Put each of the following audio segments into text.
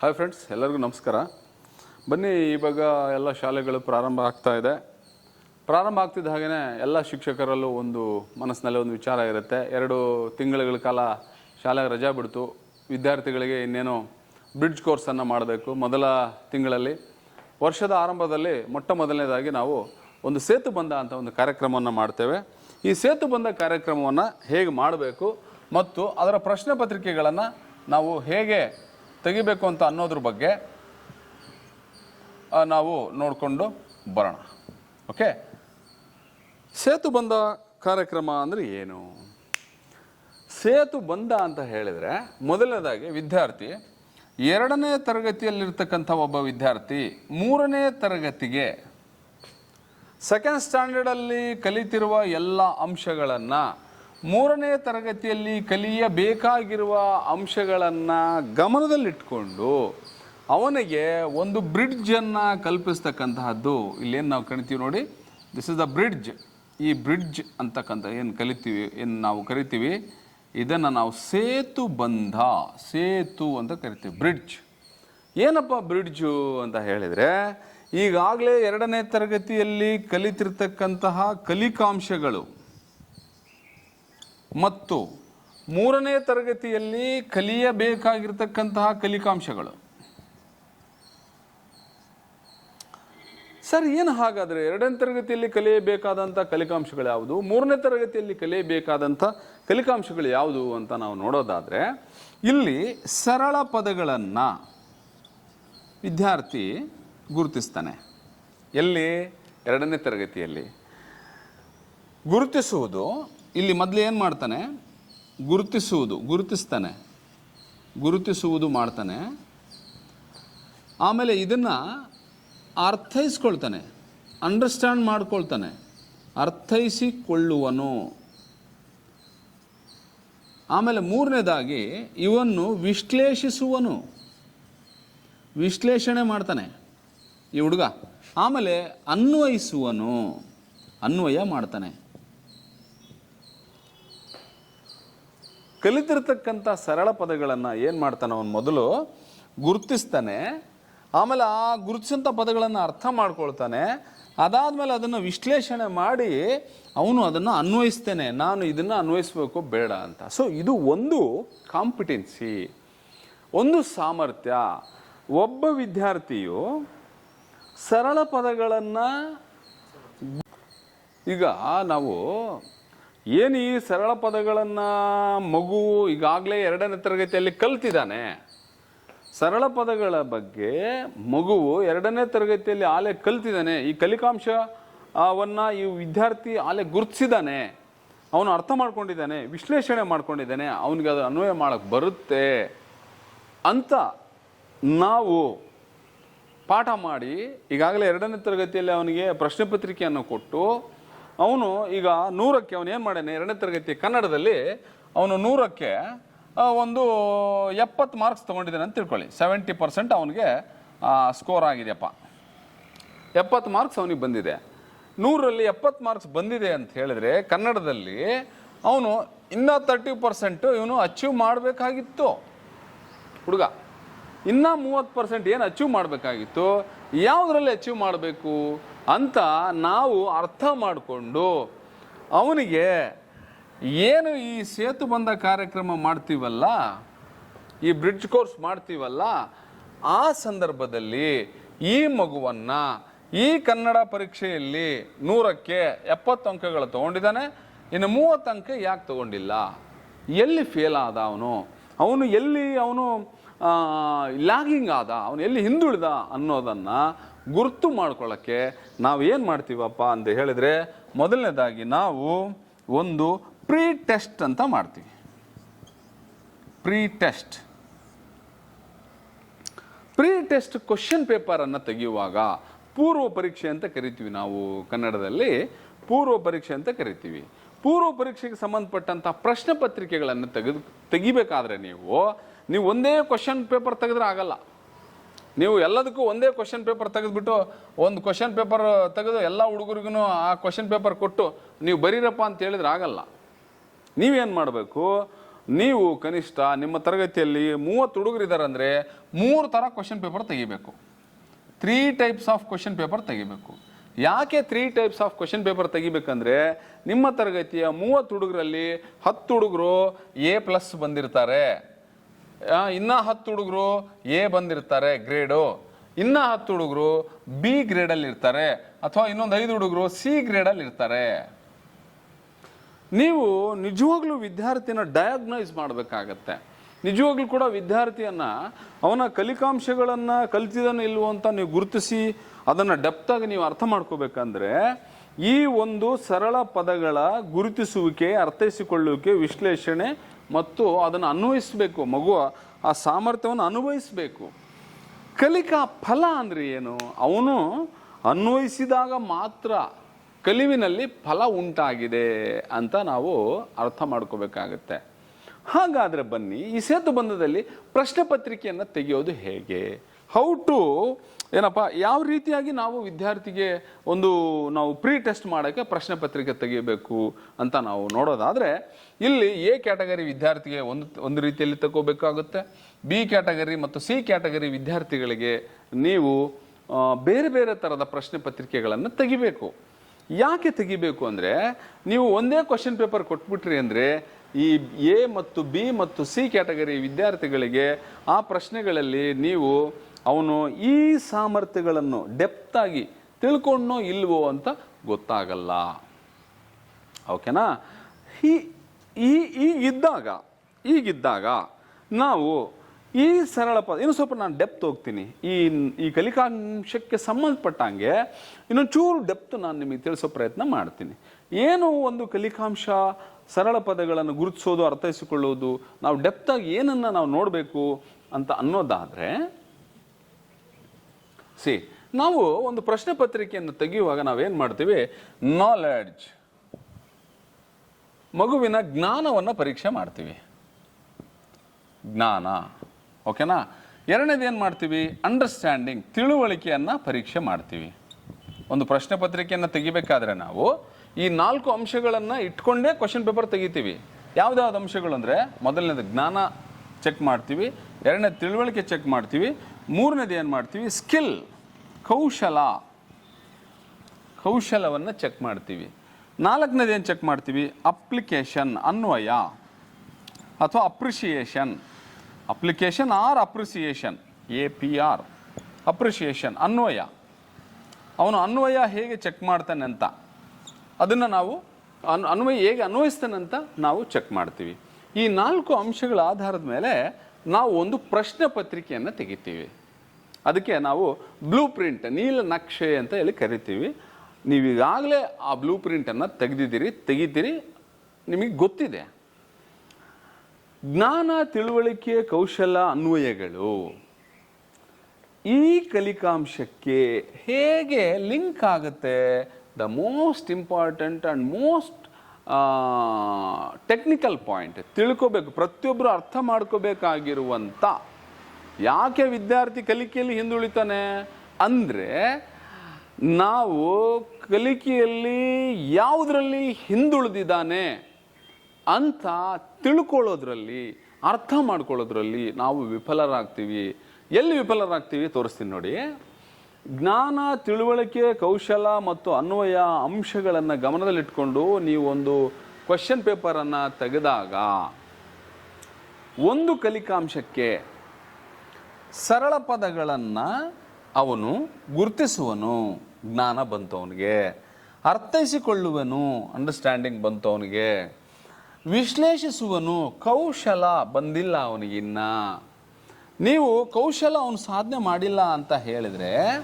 Hi friends ಎಲ್ಲರಿಗೂ ನಮಸ್ಕಾರ. ಬನ್ನಿ, ಇವಾಗ ಎಲ್ಲ ಶಾಲೆಗಳು ಪ್ರಾರಂಭ ಆಗ್ತಾ ಇದೆ. ಪ್ರಾರಂಭ ಆಗ್ತಿದ್ದ ಹಾಗೆಯೇ ಎಲ್ಲ ಶಿಕ್ಷಕರಲ್ಲೂ ಒಂದು ಮನಸ್ಸಿನಲ್ಲಿ ಒಂದು ವಿಚಾರ ಇರುತ್ತೆ. ಎರಡು ತಿಂಗಳುಗಳ ಕಾಲ ಶಾಲೆ ರಜಾ ಬಿಡ್ತು. ವಿದ್ಯಾರ್ಥಿಗಳಿಗೆ ಇನ್ನೇನು ಬ್ರಿಡ್ಜ್ ಕೋರ್ಸನ್ನು ಮಾಡಬೇಕು ಮೊದಲ ತಿಂಗಳಲ್ಲಿ. ವರ್ಷದ ಆರಂಭದಲ್ಲಿ ಮೊಟ್ಟ ಮೊದಲನೇದಾಗಿ ನಾವು ಒಂದು ಸೇತು ಬಂಧ ಅಂತ ಒಂದು ಕಾರ್ಯಕ್ರಮವನ್ನು ಮಾಡ್ತೇವೆ. ಈ ಸೇತು ಬಂಧ ಕಾರ್ಯಕ್ರಮವನ್ನು ಹೇಗೆ ಮಾಡಬೇಕು ಮತ್ತು ಅದರ ಪ್ರಶ್ನೆ ಪತ್ರಿಕೆಗಳನ್ನು ನಾವು ಹೇಗೆ ತೆಗಿಬೇಕು ಅಂತ ಅನ್ನೋದ್ರ ಬಗ್ಗೆ ನಾವು ನೋಡಿಕೊಂಡು ಬರೋಣ. ಓಕೆ ಸೇತು ಬಂದ ಕಾರ್ಯಕ್ರಮ ಅಂದರೆ ಏನು? ಸೇತು ಬಂದ ಅಂತ ಹೇಳಿದರೆ, ಮೊದಲನೇದಾಗಿ ವಿದ್ಯಾರ್ಥಿ, ಎರಡನೇ ತರಗತಿಯಲ್ಲಿರ್ತಕ್ಕಂಥ ಒಬ್ಬ ವಿದ್ಯಾರ್ಥಿ, ಮೂರನೇ ತರಗತಿಗೆ ಸೆಕೆಂಡ್ ಸ್ಟ್ಯಾಂಡರ್ಡಲ್ಲಿ ಕಲಿತಿರುವ ಎಲ್ಲ ಅಂಶಗಳನ್ನು ಮೂರನೇ ತರಗತಿಯಲ್ಲಿ ಕಲಿಯಬೇಕಾಗಿರುವ ಅಂಶಗಳನ್ನು ಗಮನದಲ್ಲಿಟ್ಕೊಂಡು ಅವನಿಗೆ ಒಂದು ಬ್ರಿಡ್ಜನ್ನು ಕಲ್ಪಿಸ್ತಕ್ಕಂತಹದ್ದು. ಇಲ್ಲೇನು ನಾವು ಕರಿತೀವಿ ನೋಡಿ? ದಿಸ್ ಇಸ್ ದ ಬ್ರಿಡ್ಜ್ ಈ ಬ್ರಿಡ್ಜ್ ಅಂತಕ್ಕಂಥ ಏನು ಕಲಿತೀವಿ, ಏನು ನಾವು ಕರಿತೀವಿ? ಇದನ್ನು ನಾವು ಸೇತು ಬಂಧ, ಸೇತು ಅಂತ ಕರಿತೀವಿ ಬ್ರಿಡ್ಜ್ ಏನಪ್ಪ ಬ್ರಿಡ್ಜು ಅಂತ ಹೇಳಿದರೆ, ಈಗಾಗಲೇ ಎರಡನೇ ತರಗತಿಯಲ್ಲಿ ಕಲಿತಿರ್ತಕ್ಕಂತಹ ಕಲಿಕಾಂಶಗಳು. ಮತ್ತು ಮೂರನೇ ತರಗತಿಯಲ್ಲಿ ಕಲಿಯಬೇಕಾಗಿರ್ತಕ್ಕಂತಹ ಕಲಿಕಾಂಶಗಳು. ಸರ್, ಏನು ಹಾಗಾದರೆ ಎರಡನೇ ತರಗತಿಯಲ್ಲಿ ಕಲಿಯಬೇಕಾದಂಥ ಕಲಿಕಾಂಶಗಳು ಯಾವುದು? ಮೂರನೇ ತರಗತಿಯಲ್ಲಿ ಕಲಿಯಬೇಕಾದಂಥ ಕಲಿಕಾಂಶಗಳು ಯಾವುದು ಅಂತ ನಾವು ನೋಡೋದಾದರೆ, ಇಲ್ಲಿ ಸರಳ ಪದಗಳನ್ನು ವಿದ್ಯಾರ್ಥಿ ಗುರುತಿಸ್ತಾನೆ. ಎಲ್ಲಿ? ಎರಡನೇ ತರಗತಿಯಲ್ಲಿ. ಗುರುತಿಸುವುದು ಇಲ್ಲಿ ಮೊದಲು ಏನು ಮಾಡ್ತಾನೆ? ಗುರುತಿಸುವುದು, ಗುರುತಿಸ್ತಾನೆ. ಗುರುತಿಸುವುದು ಮಾಡ್ತಾನೆ. ಆಮೇಲೆ ಇದನ್ನು ಅರ್ಥೈಸ್ಕೊಳ್ತಾನೆ. ಅಂಡರ್ಸ್ಟ್ಯಾಂಡ್ ಮಾಡ್ಕೊಳ್ತಾನೆ. ಅರ್ಥೈಸಿಕೊಳ್ಳುವನು. ಆಮೇಲೆ ಮೂರನೇದಾಗಿ ಇವನ್ನು ವಿಶ್ಲೇಷಿಸುವನು. ವಿಶ್ಲೇಷಣೆ ಮಾಡ್ತಾನೆ ಈ ಹುಡುಗ. ಆಮೇಲೆ ಅನ್ವಯಿಸುವನು. ಅನ್ವಯ ಮಾಡ್ತಾನೆ. ಕಲಿತಿರ್ತಕ್ಕಂಥ ಸರಳ ಪದಗಳನ್ನು ಏನು ಮಾಡ್ತಾನೆ ಅವನು ಮೊದಲು? ಗುರುತಿಸ್ತಾನೆ. ಆಮೇಲೆ ಆ ಗುರುತಿಸಂಥ ಪದಗಳನ್ನು ಅರ್ಥ ಮಾಡ್ಕೊಳ್ತಾನೆ. ಅದಾದಮೇಲೆ ಅದನ್ನು ವಿಶ್ಲೇಷಣೆ ಮಾಡಿ ಅವನು ಅದನ್ನು ಅನ್ವಯಿಸ್ತೇನೆ. ನಾನು ಇದನ್ನು ಅನ್ವಯಿಸಬೇಕು, ಬೇಡ ಅಂತ. ಸೊ ಇದು ಒಂದು ಕಾಂಪಿಟೆನ್ಸಿ ಒಂದು ಸಾಮರ್ಥ್ಯ. ಒಬ್ಬ ವಿದ್ಯಾರ್ಥಿಯು ಸರಳ ಪದಗಳನ್ನು ಈಗ ನಾವು ಏನು ಈ ಸರಳ ಪದಗಳನ್ನು ಮಗು ಈಗಾಗಲೇ ಎರಡನೇ ತರಗತಿಯಲ್ಲಿ ಕಲ್ತಿದ್ದಾನೆ? ಸರಳ ಪದಗಳ ಬಗ್ಗೆ ಮಗುವು ಎರಡನೇ ತರಗತಿಯಲ್ಲಿ ಆಲೆ ಕಲ್ತಿದ್ದಾನೆ. ಈ ಕಲಿಕಾಂಶವನ್ನು ಈ ವಿದ್ಯಾರ್ಥಿ ಆಲೆ ಗುರುತಿಸಿದ್ದಾನೆ. ಅವನು ಅರ್ಥ ಮಾಡ್ಕೊಂಡಿದ್ದಾನೆ, ವಿಶ್ಲೇಷಣೆ ಮಾಡ್ಕೊಂಡಿದ್ದಾನೆ, ಅವನಿಗೆ ಅದು ಅನ್ವಯ ಮಾಡೋಕ್ಕೆ ಬರುತ್ತೆ ಅಂತ ನಾವು ಪಾಠ ಮಾಡಿ ಈಗಾಗಲೇ ಎರಡನೇ ತರಗತಿಯಲ್ಲಿ ಅವನಿಗೆ ಪ್ರಶ್ನೆ ಪತ್ರಿಕೆಯನ್ನು ಕೊಟ್ಟು ಅವನು ಈಗ ನೂರಕ್ಕೆ ಅವನು ಏನು ಮಾಡ್ಯಾನೆ? ಎರಡನೇ ತರಗತಿ ಕನ್ನಡದಲ್ಲಿ ಅವನು ನೂರಕ್ಕೆ ಒಂದು ಎಪ್ಪತ್ತು ಮಾರ್ಕ್ಸ್ ತೊಗೊಂಡಿದ್ದಾನೆ ಅಂತ ತಿಳ್ಕೊಳ್ಳಿ. ಸೆವೆಂಟಿ ಪರ್ಸೆಂಟ್ ಅವನಿಗೆ ಸ್ಕೋರ್ ಆಗಿದೆಯಪ್ಪ. ಎಪ್ಪತ್ತು ಮಾರ್ಕ್ಸ್ ಅವನಿಗೆ ಬಂದಿದೆ. ನೂರಲ್ಲಿ ಎಪ್ಪತ್ತು ಮಾರ್ಕ್ಸ್ ಬಂದಿದೆ ಅಂತ ಹೇಳಿದ್ರೆ ಕನ್ನಡದಲ್ಲಿ ಅವನು ಇನ್ನೂ ತರ್ಟಿ ಪರ್ಸೆಂಟು ಇವನು ಅಚೀವ್ ಮಾಡಬೇಕಾಗಿತ್ತು. ಹುಡುಗ, ಇನ್ನೂ ಮೂವತ್ತು ಪರ್ಸೆಂಟ್ ಏನು ಅಚೀವ್ ಮಾಡಬೇಕಾಗಿತ್ತು? ಯಾವುದರಲ್ಲಿ ಅಚೀವ್ ಮಾಡಬೇಕು? ಅಂತ ನಾವು ಅರ್ಥ ಮಾಡಿಕೊಂಡು ಅವನಿಗೆ ಏನು ಈ ಸೇತು ಬಂದ ಕಾರ್ಯಕ್ರಮ ಮಾಡ್ತೀವಲ್ಲ, ಈ ಬ್ರಿಡ್ಜ್ ಕೋರ್ಸ್ ಮಾಡ್ತೀವಲ್ಲ, ಆ ಸಂದರ್ಭದಲ್ಲಿ ಈ ಮಗುವನ್ನು ಈ ಕನ್ನಡ ಪರೀಕ್ಷೆಯಲ್ಲಿ ನೂರಕ್ಕೆ ಎಪ್ಪತ್ತು ಅಂಕಗಳು ತಗೊಂಡಿದ್ದಾನೆ, ಇನ್ನು ಮೂವತ್ತು ಅಂಕ ಯಾಕೆ ತಗೊಂಡಿಲ್ಲ? ಎಲ್ಲಿ ಫೇಲ್ ಆದ ಅವನು? ಅವನು ಎಲ್ಲಿ ಅವನು ಲ್ಯಾಗಿಂಗ್ ಆದ? ಅವನು ಎಲ್ಲಿ ಹಿಂದುಳಿದ ಅನ್ನೋದನ್ನು ಗುರುತು ಮಾಡ್ಕೊಳ್ಳೋಕ್ಕೆ ನಾವು ಏನು ಮಾಡ್ತೀವಪ್ಪ ಅಂತ ಹೇಳಿದರೆ ಮೊದಲನೇದಾಗಿ ನಾವು ಒಂದು ಪ್ರೀ ಟೆಸ್ಟ್ ಅಂತ ಮಾಡ್ತೀವಿ. Pre test pre test question ಪೇಪರನ್ನು ತೆಗೆಯುವಾಗ ಪೂರ್ವ ಪರೀಕ್ಷೆ ಅಂತ ಕರಿತೀವಿ ನಾವು ಕನ್ನಡದಲ್ಲಿ. ಪೂರ್ವ ಪರೀಕ್ಷೆ ಅಂತ ಕರಿತೀವಿ. ಪೂರ್ವ ಪರೀಕ್ಷೆಗೆ ಸಂಬಂಧಪಟ್ಟಂಥ ಪ್ರಶ್ನೆ ಪತ್ರಿಕೆಗಳನ್ನು ತೆಗೆದು, ತೆಗಿಬೇಕಾದ್ರೆ ನೀವು ನೀವು ಒಂದೇ ಕ್ವಶನ್ ಪೇಪರ್ ತೆಗೆದ್ರೆ ಆಗಲ್ಲ. ನೀವು ಎಲ್ಲದಕ್ಕೂ ಒಂದೇ ಕ್ವಶನ್ ಪೇಪರ್ ತೆಗೆದುಬಿಟ್ಟು, ಒಂದು ಕ್ವಶನ್ ಪೇಪರ್ ತೆಗೆದು ಎಲ್ಲ ಹುಡುಗರಿಗೂ ಆ ಕ್ವಶನ್ ಪೇಪರ್ ಕೊಟ್ಟು, ನೀವು ಬರೀರಪ್ಪ ಅಂತ ಹೇಳಿದ್ರೆ ಆಗಲ್ಲ. ನೀವೇನು ಮಾಡಬೇಕು? ನೀವು ಕನಿಷ್ಠ ನಿಮ್ಮ ತರಗತಿಯಲ್ಲಿ ಮೂವತ್ತು ಹುಡುಗರಿದ್ದಾರೆ ಅಂದರೆ ಮೂರು ಥರ ಕ್ವಶನ್ ಪೇಪರ್ ತೆಗಿಬೇಕು. Three types of question paper ತೆಗಿಬೇಕು. ಯಾಕೆ three types of question paper ತೆಗಿಬೇಕಂದ್ರೆ, ನಿಮ್ಮ ತರಗತಿಯ ಮೂವತ್ತು ಹುಡುಗರಲ್ಲಿ ಹತ್ತು ಹುಡುಗರು ಎ ಪ್ಲಸ್ ಬಂದಿರ್ತಾರೆ. ಇನ್ನ ಹತ್ತು ಹುಡುಗರು ಎ ಬಂದಿರ್ತಾರೆ ಗ್ರೇಡು. ಇನ್ನ ಹತ್ತು ಹುಡುಗರು ಬಿ ಗ್ರೇಡಲ್ಲಿ ಇರ್ತಾರೆ ಅಥವಾ ಇನ್ನೊಂದು ಐದು ಹುಡುಗರು ಸಿ ಗ್ರೇಡಲ್ಲಿ ಇರ್ತಾರೆ. ನೀವು ನಿಜವಾಗ್ಲೂ ವಿದ್ಯಾರ್ಥಿನ ಡಯಾಗ್ನೈಸ್ ಮಾಡಬೇಕಾಗತ್ತೆ. ನಿಜವಾಗ್ಲೂ ಕೂಡ ವಿದ್ಯಾರ್ಥಿಯನ್ನ ಅವನ ಕಲಿಕಾಂಶಗಳನ್ನು ಕಲಿತಿದನ ಇಲ್ವೋ ಅಂತ ನೀವು ಗುರುತಿಸಿ ಅದನ್ನ ಡೆಪ್ತಾಗಿ ನೀವು ಅರ್ಥ ಮಾಡ್ಕೋಬೇಕಂದ್ರೆ ಈ ಒಂದು ಸರಳ ಪದಗಳ ಗುರುತಿಸುವಿಕೆ, ಅರ್ಥೈಸಿಕೊಳ್ಳುವಿಕೆ, ವಿಶ್ಲೇಷಣೆ ಮತ್ತು ಅದನ್ನು ಅನ್ವಯಿಸಬೇಕು ಮಗು ಆ ಸಾಮರ್ಥ್ಯವನ್ನು ಅನ್ವಯಿಸಬೇಕು ಕಲಿಕಾ ಫಲ ಅಂದರೆ ಏನು? ಅವನು ಅನ್ವಯಿಸಿದಾಗ ಮಾತ್ರ ಕಲಿವಿನಲ್ಲಿ ಫಲ ಉಂಟಾಗಿದೆ ಅಂತ ನಾವು ಅರ್ಥ ಮಾಡ್ಕೋಬೇಕಾಗತ್ತೆ. ಹಾಗಾದರೆ ಬನ್ನಿ, ಈ ಸೇತು ಬಂಧದಲ್ಲಿ ಪ್ರಶ್ನೆ ಪತ್ರಿಕೆಯನ್ನು ತೆಗೆಯೋದು ಹೇಗೆ? ಹೌ ಟು ಏನಪ್ಪ, ಯಾವ ರೀತಿಯಾಗಿ ನಾವು ವಿದ್ಯಾರ್ಥಿಗೆ ಒಂದು ನಾವು ಪ್ರೀ ಟೆಸ್ಟ್ ಮಾಡೋಕ್ಕೆ ಪ್ರಶ್ನೆ ಪತ್ರಿಕೆ ತೆಗಿಬೇಕು ಅಂತ ನಾವು ನೋಡೋದಾದರೆ, ಇಲ್ಲಿ ಎ ಕ್ಯಾಟಗರಿ ವಿದ್ಯಾರ್ಥಿಗೆ ಒಂದು ಒಂದು ರೀತಿಯಲ್ಲಿ ತಗೋಬೇಕಾಗುತ್ತೆ, ಬಿ ಕ್ಯಾಟಗರಿ ಮತ್ತು ಸಿ ಕ್ಯಾಟಗರಿ ವಿದ್ಯಾರ್ಥಿಗಳಿಗೆ ನೀವು ಬೇರೆ ಬೇರೆ ಥರದ ಪ್ರಶ್ನೆ ಪತ್ರಿಕೆಗಳನ್ನು ತೆಗಿಬೇಕು. ಯಾಕೆ ತೆಗಿಬೇಕು ಅಂದರೆ, ನೀವು ಒಂದೇ ಕ್ವಶನ್ ಪೇಪರ್ ಕೊಟ್ಬಿಟ್ರಿ ಅಂದರೆ, ಈ ಎ ಮತ್ತು ಬಿ ಮತ್ತು ಸಿ ಕ್ಯಾಟಗರಿ ವಿದ್ಯಾರ್ಥಿಗಳಿಗೆ ಆ ಪ್ರಶ್ನೆಗಳಲ್ಲಿ ನೀವು ಅವನು ಈ ಸಾಮರ್ಥ್ಯಗಳನ್ನು ಡೆಪ್ತಾಗಿ ತಿಳ್ಕೊಂಡೋ ಇಲ್ವೋ ಅಂತ ಗೊತ್ತಾಗಲ್ಲ. ಓಕೆನಾ ಈ ಈಗಿದ್ದಾಗ ಈಗಿದ್ದಾಗ ನಾವು ಈ ಸರಳ ಪದ, ಇನ್ನು ಸ್ವಲ್ಪ ನಾನು ಡೆಪ್ತ್ ಹೋಗ್ತೀನಿ. ಈ ಈ ಕಲಿಕಾಂಶಕ್ಕೆ ಸಂಬಂಧಪಟ್ಟಂಗೆ ಇನ್ನೊಂದು ಚೂರು ಡೆಪ್ತ್ ನಾನು ನಿಮಗೆ ತಿಳಿಸೋ ಪ್ರಯತ್ನ ಮಾಡ್ತೀನಿ. ಏನು ಒಂದು ಕಲಿಕಾಂಶ ಸರಳ ಪದಗಳನ್ನು ಗುರುತಿಸೋದು, ಅರ್ಥೈಸಿಕೊಳ್ಳೋದು, ನಾವು ಡೆಪ್ತಾಗಿ ಏನನ್ನು ನಾವು ನೋಡಬೇಕು ಅಂತ ಅನ್ನೋದಾದರೆ ಸಿ. ನಾವು ಒಂದು ಪ್ರಶ್ನೆ ಪತ್ರಿಕೆಯನ್ನು ತೆಗೆಯುವಾಗ ನಾವೇನು ಮಾಡ್ತೀವಿ? ನಾಲೆಡ್ಜ್ ಮಗುವಿನ ಜ್ಞಾನವನ್ನು ಪರೀಕ್ಷೆ ಮಾಡ್ತೀವಿ. ಜ್ಞಾನ. ಓಕೆನಾ? ಎರಡನೇದು ಏನು ಮಾಡ್ತೀವಿ? ಅಂಡರ್ಸ್ಟ್ಯಾಂಡಿಂಗ್ ತಿಳುವಳಿಕೆಯನ್ನು ಪರೀಕ್ಷೆ ಮಾಡ್ತೀವಿ. ಒಂದು ಪ್ರಶ್ನೆ ಪತ್ರಿಕೆಯನ್ನು ತೆಗಿಬೇಕಾದ್ರೆ ನಾವು ಈ ನಾಲ್ಕು ಅಂಶಗಳನ್ನು ಇಟ್ಕೊಂಡೇ ಕ್ವಶನ್ ಪೇಪರ್ ತೆಗಿತೀವಿ. ಯಾವ್ದಾವ್ದು ಅಂಶಗಳು ಅಂದರೆ, ಮೊದಲನೇದು ಜ್ಞಾನ ಚೆಕ್ ಮಾಡ್ತೀವಿ ಎರಡನೇ ತಿಳುವಳಿಕೆ ಚೆಕ್ ಮಾಡ್ತೀವಿ ಮೂರನೇದು ಏನು ಮಾಡ್ತೀವಿ? ಸ್ಕಿಲ್ ಕೌಶಲ. ಕೌಶಲವನ್ನು ಚೆಕ್ ಮಾಡ್ತೀವಿ. ನಾಲ್ಕನೇದು ಏನು ಚೆಕ್ ಮಾಡ್ತೀವಿ? ಅಪ್ಲಿಕೇಶನ್ ಅನ್ವಯ ಅಥವಾ appreciation application or appreciation A P R appreciation ಅನ್ವಯ. ಅವನು ಅನ್ವಯ ಹೇಗೆ ಚೆಕ್ ಮಾಡ್ತಾನೆ ಅಂತ. ಅದನ್ನು ನಾವು ಅನ್, ಅನ್ವಯ ಹೇಗೆ ಅನ್ವಯಿಸ್ತಾನಂತ ನಾವು ಚೆಕ್ ಮಾಡ್ತೀವಿ. ಈ ನಾಲ್ಕು ಅಂಶಗಳ ಆಧಾರದ ಮೇಲೆ ನಾವು ಒಂದು ಪ್ರಶ್ನೆ ಪತ್ರಿಕೆಯನ್ನು ತೆಗಿತೀವಿ. ಅದಕ್ಕೆ ನಾವು ಬ್ಲೂ ಪ್ರಿಂಟ್ ನೀಲ ನಕ್ಷೆ ಅಂತ ಹೇಳಿ ಕರಿತೀವಿ. ನೀವು ಈಗಾಗಲೇ ಆ ಬ್ಲೂ ಪ್ರಿಂಟನ್ನು ತೆಗೆದಿದ್ದೀರಿ, ತೆಗಿತೀರಿ, ನಿಮಗೆ ಗೊತ್ತಿದೆ. ಜ್ಞಾನ, ತಿಳುವಳಿಕೆ, ಕೌಶಲ, ಅನ್ವಯಗಳು ಈ ಕಲಿಕಾಂಶಕ್ಕೆ ಹೇಗೆ ಲಿಂಕ್ ಆಗುತ್ತೆ? The most important and most technical point ತಿಳ್ಕೋಬೇಕು. ಪ್ರತಿಯೊಬ್ಬರು ಅರ್ಥ ಮಾಡ್ಕೋಬೇಕಾಗಿರುವಂಥ ಯಾಕೆ ವಿದ್ಯಾರ್ಥಿ ಕಲಿಕೆಯಲ್ಲಿ ಹಿಂದುಳಿತಾನೆ? ಅಂದರೆ, ನಾವು ಕಲಿಕೆಯಲ್ಲಿ ಯಾವುದರಲ್ಲಿ ಹಿಂದುಳಿದಿದ್ದಾನೆ ಅಂತ ತಿಳ್ಕೊಳ್ಳೋದ್ರಲ್ಲಿ, ಅರ್ಥ ಮಾಡ್ಕೊಳ್ಳೋದ್ರಲ್ಲಿ ನಾವು ವಿಫಲರಾಗ್ತೀವಿ. ಎಲ್ಲಿ ವಿಫಲರಾಗ್ತೀವಿ? ತೋರಿಸ್ತೀನಿ ನೋಡಿ. ಜ್ಞಾನ, ತಿಳುವಳಿಕೆ, ಕೌಶಲ ಮತ್ತು ಅನ್ವಯ ಅಂಶಗಳನ್ನು ಗಮನದಲ್ಲಿಟ್ಕೊಂಡು ನೀವು ಒಂದು ಕ್ವಶನ್ ಪೇಪರನ್ನು ತೆಗೆದಾಗ ಒಂದು ಕಲಿಕಾಂಶಕ್ಕೆ ಸರಳ ಪದಗಳನ್ನು ಅವನು ಗುರುತಿಸುವನು. ಜ್ಞಾನ ಬಂತವನಿಗೆ. ಅರ್ಥೈಸಿಕೊಳ್ಳುವನು ಅಂಡರ್ಸ್ಟ್ಯಾಂಡಿಂಗ್ ಬಂತವನಿಗೆ. ವಿಶ್ಲೇಷಿಸುವನು, ಕೌಶಲ ಬಂದಿಲ್ಲ ಅವನಿಗಿನ್ನ. ನೀವು ಕೌಶಲ ಅವನು ಸಾಧನೆ ಮಾಡಿಲ್ಲ ಅಂತ ಹೇಳಿದ್ರೆ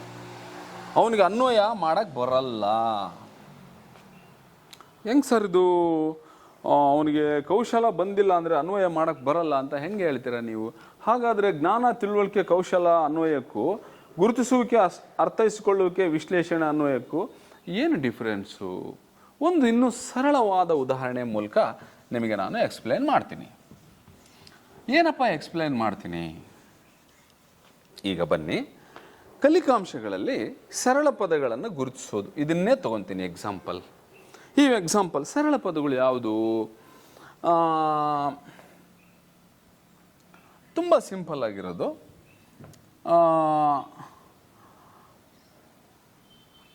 ಅವನಿಗೆ ಅನ್ವಯ ಮಾಡಕ್ಕೆ ಬರಲ್ಲ. ಹೆಂಗ್ ಸರ್ ಇದು? ಅವನಿಗೆ ಕೌಶಲ ಬಂದಿಲ್ಲ ಅಂದರೆ ಅನ್ವಯ ಮಾಡಕ್ಕೆ ಬರಲ್ಲ ಅಂತ ಹೆಂಗೆ ಹೇಳ್ತೀರಾ ನೀವು? ಹಾಗಾದರೆ ಜ್ಞಾನ ತಿಳುವಳಿಕೆ ಕೌಶಲ ಅನ್ವಯಕ್ಕೂ, ಗುರುತಿಸುವಿಕೆ ಅಸ್- ಅರ್ಥೈಸಿಕೊಳ್ಳುವಿಕೆ ವಿಶ್ಲೇಷಣೆ ಅನ್ವಯಕ್ಕೂ ಏನು ಡಿಫ್ರೆನ್ಸು ಒಂದು ಇನ್ನೂ ಸರಳವಾದ ಉದಾಹರಣೆ ಮೂಲಕ ನಿಮಗೆ ನಾನು ಎಕ್ಸ್ಪ್ಲೇನ್ ಮಾಡ್ತೀನಿ. ಏನಪ್ಪ ಎಕ್ಸ್ಪ್ಲೇನ್ ಮಾಡ್ತೀನಿ? ಈಗ ಬನ್ನಿ. ಕಲಿಕಾಂಶಗಳಲ್ಲಿ ಸರಳ ಪದಗಳನ್ನು ಗುರುತಿಸೋದು. ಇದನ್ನೇ ತಗೊತೀನಿ ಎಕ್ಸಾಂಪಲ್ ಈ ಎಕ್ಸಾಂಪಲ್ ಸರಳ ಪದಗಳು ಯಾವುದು? ತುಂಬ ಸಿಂಪಲ್ ಆಗಿರೋದು.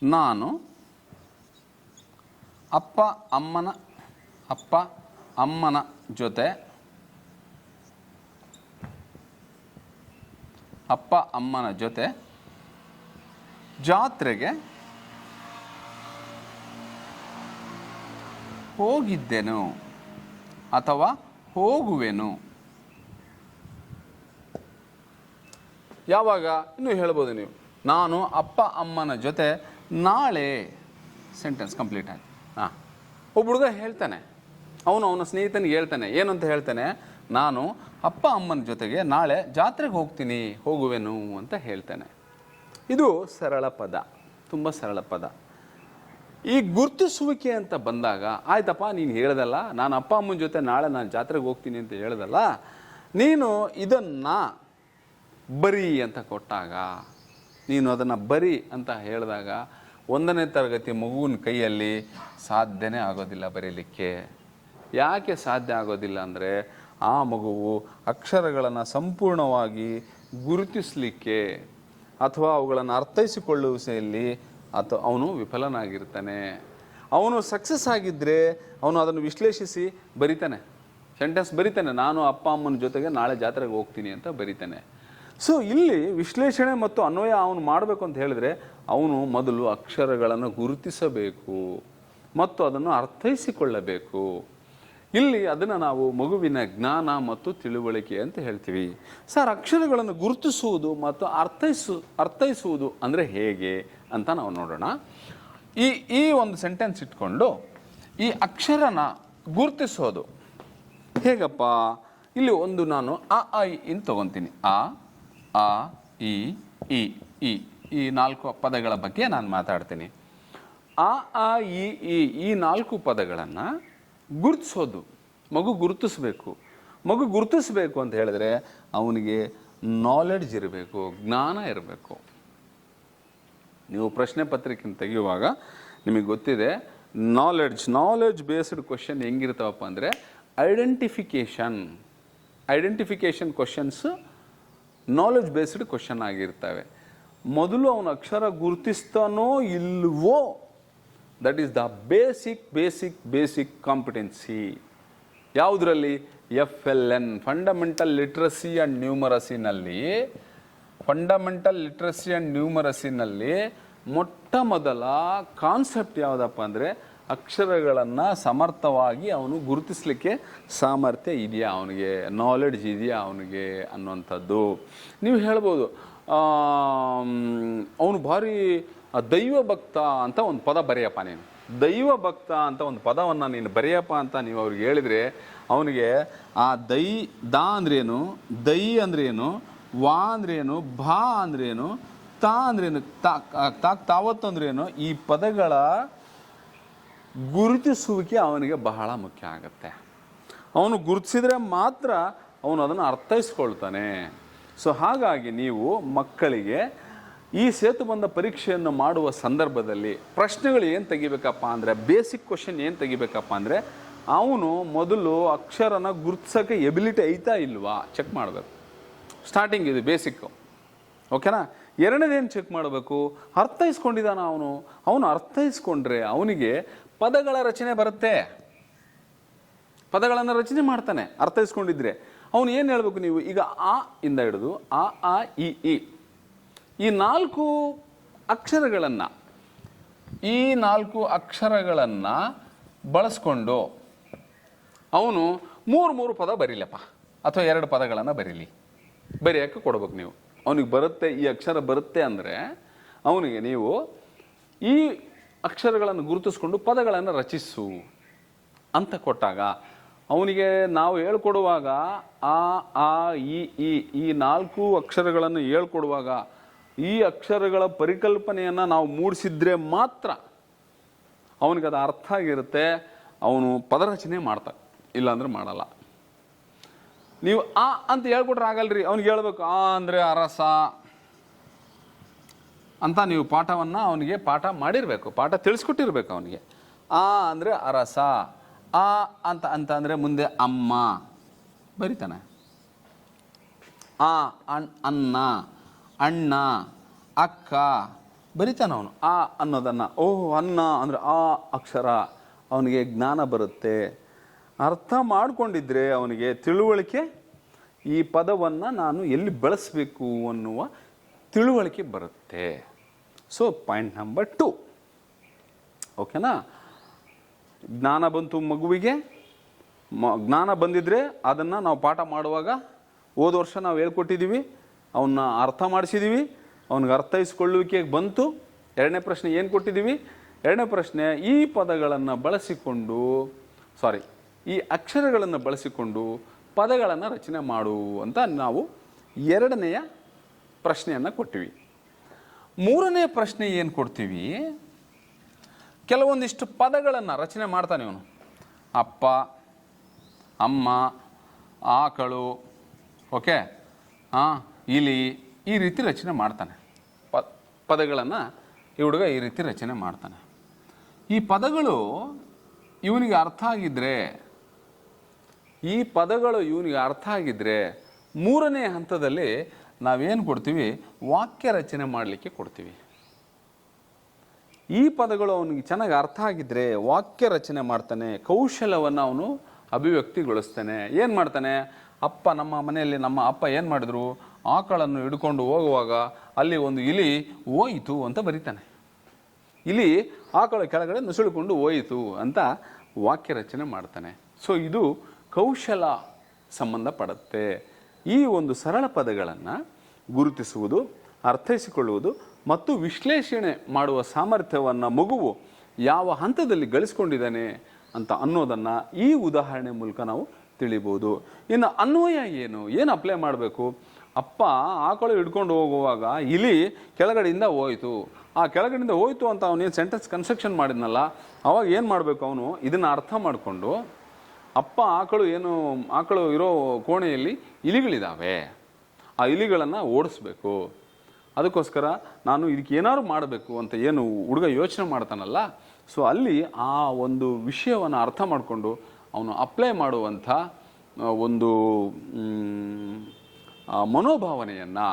ನಾನು ಅಪ್ಪ, ಅಮ್ಮನ ಅಪ್ಪ, ಅಮ್ಮನ ಜೊತೆ ಅಪ್ಪ, ಅಮ್ಮನ ಜೊತೆ ಜಾತ್ರೆಗೆ ಹೋಗಿದ್ದೆನು ಅಥವಾ ಹೋಗುವೆನು? ಯಾವಾಗ? ಇನ್ನೂ ಹೇಳ್ಬೋದು ನೀವು. ನಾನು ಅಪ್ಪ ಅಮ್ಮನ ಜೊತೆ ನಾಳೆ ಸೆಂಟೆನ್ಸ್ ಕಂಪ್ಲೀಟ್ ಆಯ್ತು. ಹಾಂ. ಒಬ್ಬ ಹುಡುಗ ಹೇಳ್ತಾನೆ. ಅವನು ಅವನ ಸ್ನೇಹಿತನಿಗೆ ಹೇಳ್ತಾನೆ. ಏನು ಅಂತ ಹೇಳ್ತಾನೆ? ನಾನು ಅಪ್ಪ ಅಮ್ಮನ ಜೊತೆಗೆ ನಾಳೆ ಜಾತ್ರೆಗೆ ಹೋಗ್ತೀನಿ, ಹೋಗುವೆನು ಅಂತ ಹೇಳ್ತಾನೆ. ಇದು ಸರಳ ಪದ, ತುಂಬ ಸರಳ ಪದ. ಈ ಗುರುತಿಸುವಿಕೆ ಅಂತ ಬಂದಾಗ, ಆಯ್ತಪ್ಪ, ನೀನು ಹೇಳ್ದಲ್ಲ, ನಾನು ಅಪ್ಪ, ಅಮ್ಮನ ಜೊತೆ ನಾಳೆ ನಾನು ಜಾತ್ರೆಗೆ ಹೋಗ್ತೀನಿ ಅಂತ ಹೇಳ್ದಲ್ಲ, ನೀನು ಇದನ್ನು ಬರಿ ಅಂತ ಕೊಟ್ಟಾಗ, ನೀನು ಅದನ್ನು ಬರಿ ಅಂತ ಹೇಳಿದಾಗ ಒಂದನೇ ತರಗತಿ ಮಗುವಿನ ಕೈಯಲ್ಲಿ ಸಾಧ್ಯನೇ ಆಗೋದಿಲ್ಲ ಬರೀಲಿಕ್ಕೆ. ಯಾಕೆ ಸಾಧ್ಯ ಆಗೋದಿಲ್ಲ ಅಂದರೆ, ಆ ಮಗುವು ಅಕ್ಷರಗಳನ್ನು ಸಂಪೂರ್ಣವಾಗಿ ಗುರುತಿಸಲಿಕ್ಕೆ ಅಥವಾ ಅವುಗಳನ್ನು ಅರ್ಥೈಸಿಕೊಳ್ಳುವಿಸೆಯಲ್ಲಿ ಅಥವಾ ಅವನು ವಿಫಲನಾಗಿರ್ತಾನೆ. ಅವನು ಸಕ್ಸಸ್ ಆಗಿದ್ದರೆ ಅವನು ಅದನ್ನು ವಿಶ್ಲೇಷಿಸಿ ಬರಿತಾನೆ. ಸೆಂಟೆನ್ಸ್ ಬರಿತಾನೆ. ನಾನು ಅಪ್ಪ ಅಮ್ಮನ ಜೊತೆಗೆ ನಾಳೆ ಜಾತ್ರೆಗೆ ಹೋಗ್ತೀನಿ ಅಂತ ಬರಿತಾನೆ. ಸೊ ಇಲ್ಲಿ ವಿಶ್ಲೇಷಣೆ ಮತ್ತು ಅನ್ವಯ ಅವನು ಮಾಡಬೇಕು ಅಂತ ಹೇಳಿದ್ರೆ ಅವನು ಮೊದಲು ಅಕ್ಷರಗಳನ್ನು ಗುರುತಿಸಬೇಕು ಮತ್ತು ಅದನ್ನು ಅರ್ಥೈಸಿಕೊಳ್ಳಬೇಕು. ಇಲ್ಲಿ ಅದನ್ನು ನಾವು ಮಗುವಿನ ಜ್ಞಾನ ಮತ್ತು ತಿಳುವಳಿಕೆ ಅಂತ ಹೇಳ್ತೀವಿ. ಸರ್, ಅಕ್ಷರಗಳನ್ನು ಗುರುತಿಸುವುದು ಮತ್ತು ಅರ್ಥೈಸು, ಅರ್ಥೈಸುವುದು ಅಂದರೆ ಹೇಗೆ ಅಂತ ನಾವು ನೋಡೋಣ. ಈ ಈ ಒಂದು ಸೆಂಟೆನ್ಸ್ ಇಟ್ಕೊಂಡು ಈ ಅಕ್ಷರನ ಗುರುತಿಸೋದು. ಹೇಗಪ್ಪ? ಇಲ್ಲಿ ಒಂದು ನಾನು ಅ ಆ ಇ ಅಂತ ತಗೊತೀನಿ. ಆ ಆ ಇ ಈ ಈ ಈ ನಾಲ್ಕು ಪದಗಳ ಬಗ್ಗೆ ನಾನು ಮಾತಾಡ್ತೀನಿ. ಆ ಆ ಇ. ಈ ನಾಲ್ಕು ಪದಗಳನ್ನು ಗುರುತಿಸೋದು. ಮಗು ಗುರುತಿಸ್ಬೇಕು. ಮಗು ಗುರುತಿಸ್ಬೇಕು ಅಂತ ಹೇಳಿದ್ರೆ ಅವನಿಗೆ ನಾಲೆಡ್ಜ್ ಇರಬೇಕು, ಜ್ಞಾನ ಇರಬೇಕು. ನೀವು ಪ್ರಶ್ನೆ ಪತ್ರಿಕೆ ತೆಗೆಯುವಾಗ ನಿಮಗೆ ಗೊತ್ತಿದೆ ನಾಲೆಡ್ಜ್ ನಾಲೆಡ್ಜ್ ಬೇಸ್ಡ್ ಕ್ವಶನ್ ಹೆಂಗಿರ್ತಾವಪ್ಪ ಅಂದರೆ identification identification questions knowledge based question ಆಗಿರ್ತವೆ. ಮೊದಲು ಅವನ ಅಕ್ಷರ ಗುರುತಿಸ್ತಾನೋ ಇಲ್ವೋ that is the basic basic basic competency ಯಾವುದರಲ್ಲಿ? F L N fundamental literacy and ನ್ಯೂಮರಸಿನಲ್ಲಿ fundamental literacy and ನ್ಯೂಮರಸಿನಲ್ಲಿ ಮೊಟ್ಟ ಮೊದಲ ಕಾನ್ಸೆಪ್ಟ್ ಯಾವುದಪ್ಪ ಅಂದರೆ ಅಕ್ಷರಗಳನ್ನು ಸಮರ್ಥವಾಗಿ ಅವನು ಗುರುತಿಸಲಿಕ್ಕೆ ಸಾಮರ್ಥ್ಯ ಇದೆಯಾ ಅವನಿಗೆ ನಾಲೆಡ್ಜ್ ಇದೆಯಾ ಅವನಿಗೆ ಅನ್ನುವಂಥದ್ದು. ನೀವು ಹೇಳ್ಬೋದು ಅವನು ಭಾರಿ ದೈವ ಭಕ್ತ ಅಂತ ಒಂದು ಪದ ಬರೆಯಪ್ಪ ನೀನು. ದೈವ ಭಕ್ತ ಅಂತ ಒಂದು ಪದವನ್ನು ನೀನು ಬರೆಯಪ್ಪ ಅಂತ ನೀವು ಅವ್ರಿಗೆ ಹೇಳಿದರೆ ಅವನಿಗೆ ಆ ದೈ, ದಾ ಅಂದ್ರೇನು, ದೈ ಅಂದ್ರೇನು, ವಾ ಅಂದ್ರೇನು, ಭಾ ಅಂದ್ರೇನು, ತಾ ಅಂದ್ರೇನು ತಾಕ್ ತಾವತ್ತು ಅಂದ್ರೇನು, ಈ ಪದಗಳ ಗುರುತಿಸುವಿಕೆ ಅವನಿಗೆ ಬಹಳ ಮುಖ್ಯ ಆಗುತ್ತೆ. ಅವನು ಗುರುತಿಸಿದರೆ ಮಾತ್ರ ಅವನು ಅದನ್ನು ಅರ್ಥೈಸ್ಕೊಳ್ತಾನೆ. ಸೊ ಹಾಗಾಗಿ ನೀವು ಮಕ್ಕಳಿಗೆ ಈ ಸೇತುಬಂಧ ಪರೀಕ್ಷೆಯನ್ನು ಮಾಡುವ ಸಂದರ್ಭದಲ್ಲಿ ಪ್ರಶ್ನೆಗಳು ಏನು ತೆಗಿಬೇಕಪ್ಪ ಅಂದರೆ ಬೇಸಿಕ್ ಕ್ವಶನ್ ಏನು ತೆಗಿಬೇಕಪ್ಪ ಅಂದರೆ, ಅವನು ಮೊದಲು ಅಕ್ಷರನ ಗುರುತಿಸೋಕ್ಕೆ ಎಬಿಲಿಟಿ ಐತಾ ಇಲ್ವಾ? ಚೆಕ್ ಮಾಡಬೇಕು. ಸ್ಟಾರ್ಟಿಂಗ್ ಇದು ಬೇಸಿಕ್ಕು ಓಕೆನಾ ಎರಡನೇದೇನು ಚೆಕ್ ಮಾಡಬೇಕು? ಅರ್ಥೈಸ್ಕೊಂಡಿದ್ದಾನ ಅವನು? ಅವನು ಅರ್ಥೈಸ್ಕೊಂಡ್ರೆ ಅವನಿಗೆ ಪದಗಳ ರಚನೆ ಬರುತ್ತೆ. ಪದಗಳನ್ನು ರಚನೆ ಮಾಡ್ತಾನೆ, ಅರ್ಥೈಸ್ಕೊಂಡಿದ್ರೆ. ಅವನು ಏನು ಹೇಳಬೇಕು ನೀವು? ಈಗ ಆ ಇಂದ ಹಿಡಿದು, ಆ ಆ ಇ ಇ ಈ ನಾಲ್ಕು ಅಕ್ಷರಗಳನ್ನು, ಈ ನಾಲ್ಕು ಅಕ್ಷರಗಳನ್ನು ಬಳಸ್ಕೊಂಡು ಅವನು ಮೂರು ಮೂರು ಪದ ಬರೀಲಪ್ಪ, ಅಥವಾ ಎರಡು ಪದಗಳನ್ನು ಬರೀಲಿ. ಬರೆಯೋಕ್ಕೆ ಕೊಡ್ಬೇಕು ನೀವು. ಅವನಿಗೆ ಬರುತ್ತೆ, ಈ ಅಕ್ಷರ ಬರುತ್ತೆ ಅಂದರೆ ಅವನಿಗೆ ನೀವು ಈ ಅಕ್ಷರಗಳನ್ನು ಗುರುತಿಸ್ಕೊಂಡು ಪದಗಳನ್ನು ರಚಿಸು ಅಂತ ಕೊಟ್ಟಾಗ ಅವನಿಗೆ ನಾವು ಹೇಳ್ಕೊಡುವಾಗ ಆ ಆ, ಈ ಈ ನಾಲ್ಕು ಅಕ್ಷರಗಳನ್ನು ಹೇಳ್ಕೊಡುವಾಗ ಈ ಅಕ್ಷರಗಳ ಪರಿಕಲ್ಪನೆಯನ್ನು ನಾವು ಮೂಡಿಸಿದ್ರೆ ಮಾತ್ರ ಅವನಿಗೆ ಅದು ಅರ್ಥ ಆಗಿರುತ್ತೆ, ಅವನು ಪದರಚನೆ ಮಾಡ್ತಾನೆ ಇಲ್ಲಾಂದ್ರೆ ಮಾಡಲ್ಲ. ನೀವು ಆ ಅಂತ ಹೇಳ್ಕೊಟ್ರೆ ಆಗಲ್ರಿ, ಅವ್ನಿಗೆ ಹೇಳ್ಬೇಕು, ಆ ಅಂದರೆ ಅರಸ ಅಂತ ನೀವು ಪಾಠವನ್ನು ಅವನಿಗೆ ಪಾಠ ಮಾಡಿರಬೇಕು, ಪಾಠ ತಿಳಿಸ್ಕೊಟ್ಟಿರ್ಬೇಕು ಅವನಿಗೆ. ಆ ಅಂದರೆ ಅರಸ, ಆ ಅಂತ ಅಂತ ಅಂದರೆ ಮುಂದೆ ಅಮ್ಮ, ಬರಿತಾನೆ. ಆ ಅಣ್ಣ ಅನ್ನ. ಅಣ್ಣ ಅಕ್ಕ. ಬರಿತಾನ ಅವನು. ಆ ಅನ್ನೋದನ್ನು ಓಹ್ ಅನ್ನ ಅಂದರೆ ಆ ಅಕ್ಷರ ಅವನಿಗೆ ಜ್ಞಾನ ಬರುತ್ತೆ. ಅರ್ಥ ಮಾಡಿಕೊಂಡಿದ್ರೆ ಅವನಿಗೆ ತಿಳುವಳಿಕೆ ಈ ಪದವನ್ನು ನಾನು ಎಲ್ಲಿ ಬಳಸಬೇಕು ಅನ್ನುವ ತಿಳುವಳಿಕೆ ಬರುತ್ತೆ. ಸೊ ಪಾಯಿಂಟ್ ನಂಬರ್ ಟು ಓಕೆನಾ ಜ್ಞಾನ ಬಂತು ಮಗುವಿಗೆ. ಮ ಜ್ಞಾನ ಬಂದಿದ್ರೆ ಅದನ್ನು ನಾವು ಪಾಠ ಮಾಡುವಾಗ ಹೋದ ವರ್ಷ ನಾವು ಹೇಳ್ಕೊಟ್ಟಿದ್ದೀವಿ ಅವನ್ನ ಅರ್ಥ ಮಾಡಿಸಿದ್ದೀವಿ ಅವನಿಗೆ ಅರ್ಥೈಸ್ಕೊಳ್ಳುವಿಕೆಗೆ ಬಂತು. ಎರಡನೇ ಪ್ರಶ್ನೆ ಏನು ಕೊಟ್ಟಿದ್ದೀವಿ? ಎರಡನೇ ಪ್ರಶ್ನೆ, ಈ ಪದಗಳನ್ನು ಬಳಸಿಕೊಂಡು ಸಾರಿ ಈ ಅಕ್ಷರಗಳನ್ನು ಬಳಸಿಕೊಂಡು ಪದಗಳನ್ನು ರಚನೆ ಮಾಡು ಅಂತ ನಾವು ಎರಡನೆಯ ಪ್ರಶ್ನೆಯನ್ನು ಕೊಟ್ಟಿವಿ. ಮೂರನೇ ಪ್ರಶ್ನೆ ಏನು ಕೊಡ್ತೀವಿ? ಕೆಲವೊಂದಿಷ್ಟು ಪದಗಳನ್ನು ರಚನೆ ಮಾಡ್ತಾನೆ ಇವನು. ಅಪ್ಪ, ಅಮ್ಮ, ಆಕಳು, ಓಕೆ? ಹಾಂ ಇಲಿ ಈ ರೀತಿ ರಚನೆ ಮಾಡ್ತಾನೆ. ಪ, ಪದಗಳನ್ನು ಈ ಹುಡುಗ ಈ ರೀತಿ ರಚನೆ ಮಾಡ್ತಾನೆ. ಈ ಪದಗಳು ಇವನಿಗೆ ಅರ್ಥ ಆಗಿದ್ದರೆ ಈ ಪದಗಳು ಇವನಿಗೆ ಅರ್ಥ ಆಗಿದ್ದರೆ ಮೂರನೇ ಹಂತದಲ್ಲಿ ನಾವೇನು ಕೊಡ್ತೀವಿ? ವಾಕ್ಯ ರಚನೆ ಮಾಡಲಿಕ್ಕೆ ಕೊಡ್ತೀವಿ. ಈ ಪದಗಳು ಅವನಿಗೆ ಚೆನ್ನಾಗಿ ಅರ್ಥ ಆಗಿದ್ರೆ ವಾಕ್ಯ ರಚನೆ ಮಾಡ್ತಾನೆ, ಕೌಶಲವನ್ನು ಅವನು ಅಭಿವ್ಯಕ್ತಿಗೊಳಿಸ್ತಾನೆ. ಏನು ಮಾಡ್ತಾನೆ? ಅಪ್ಪ ನಮ್ಮ ಮನೆಯಲ್ಲಿ ನಮ್ಮ ಅಪ್ಪ ಏನು ಮಾಡಿದ್ರು? ಆಕಳನ್ನು ಹಿಡ್ಕೊಂಡು ಹೋಗುವಾಗ ಅಲ್ಲಿ ಒಂದು ಇಲಿ ಹೋಯಿತು ಅಂತ ಬರೀತಾನೆ. ಇಲಿ ಆಕಳ ಕೆಳಗಡೆ ನುಸುಳಿಕೊಂಡು ಹೋಯಿತು ಅಂತ ವಾಕ್ಯ ರಚನೆ ಮಾಡ್ತಾನೆ. ಸೊ ಇದು ಕೌಶಲ ಸಂಬಂಧಪಡುತ್ತೆ. ಈ ಒಂದು ಸರಳ ಪದಗಳನ್ನು ಗುರುತಿಸುವುದು, ಅರ್ಥೈಸಿಕೊಳ್ಳುವುದು ಮತ್ತು ವಿಶ್ಲೇಷಣೆ ಮಾಡುವ ಸಾಮರ್ಥ್ಯವನ್ನು ಮಗುವು ಯಾವ ಹಂತದಲ್ಲಿ ಗಳಿಸ್ಕೊಂಡಿದ್ದಾನೆ ಅಂತ ಅನ್ನೋದನ್ನು ಈ ಉದಾಹರಣೆ ಮೂಲಕ ನಾವು ತಿಳಿಬೋದು. ಇನ್ನು ಅನ್ವಯ ಏನು? ಏನು ಅಪ್ಲೈ ಮಾಡಬೇಕು? ಅಪ್ಪ ಆಕಳು ಹಿಡ್ಕೊಂಡು ಹೋಗುವಾಗ ಇಲಿ ಕೆಳಗಡೆಯಿಂದ ಹೋಯಿತು. ಆ ಕೆಳಗಡೆಯಿಂದ ಹೋಯಿತು ಅಂತ ಅವನೇನು ಸೆಂಟೆನ್ಸ್ ಕನ್ಸ್ಟ್ರಕ್ಷನ್ ಮಾಡಿದ್ನಲ್ಲ, ಅವಾಗ ಏನು ಮಾಡಬೇಕು ಅವನು? ಇದನ್ನು ಅರ್ಥ ಮಾಡಿಕೊಂಡು ಅಪ್ಪ ಆಕಳು ಏನು, ಆಕಳು ಇರೋ ಕೋಣೆಯಲ್ಲಿ ಇಲಿಗಳಿದ್ದಾವೆ ಆ ಇಲಿಗಳನ್ನು ಓಡಿಸ್ಬೇಕು. ಅದಕ್ಕೋಸ್ಕರ ನಾನು ಇದಕ್ಕೆ ಏನಾದ್ರು ಮಾಡಬೇಕು ಅಂತ ಏನು ಹುಡುಗ ಯೋಚನೆ ಮಾಡ್ತಾನಲ್ಲ, ಸೊ ಅಲ್ಲಿ ಆ ಒಂದು ವಿಷಯವನ್ನು ಅರ್ಥ ಮಾಡಿಕೊಂಡು ಅವನು ಅಪ್ಲೈ ಮಾಡುವಂಥ ಒಂದು ಮನೋಭಾವನೆಯನ್ನು,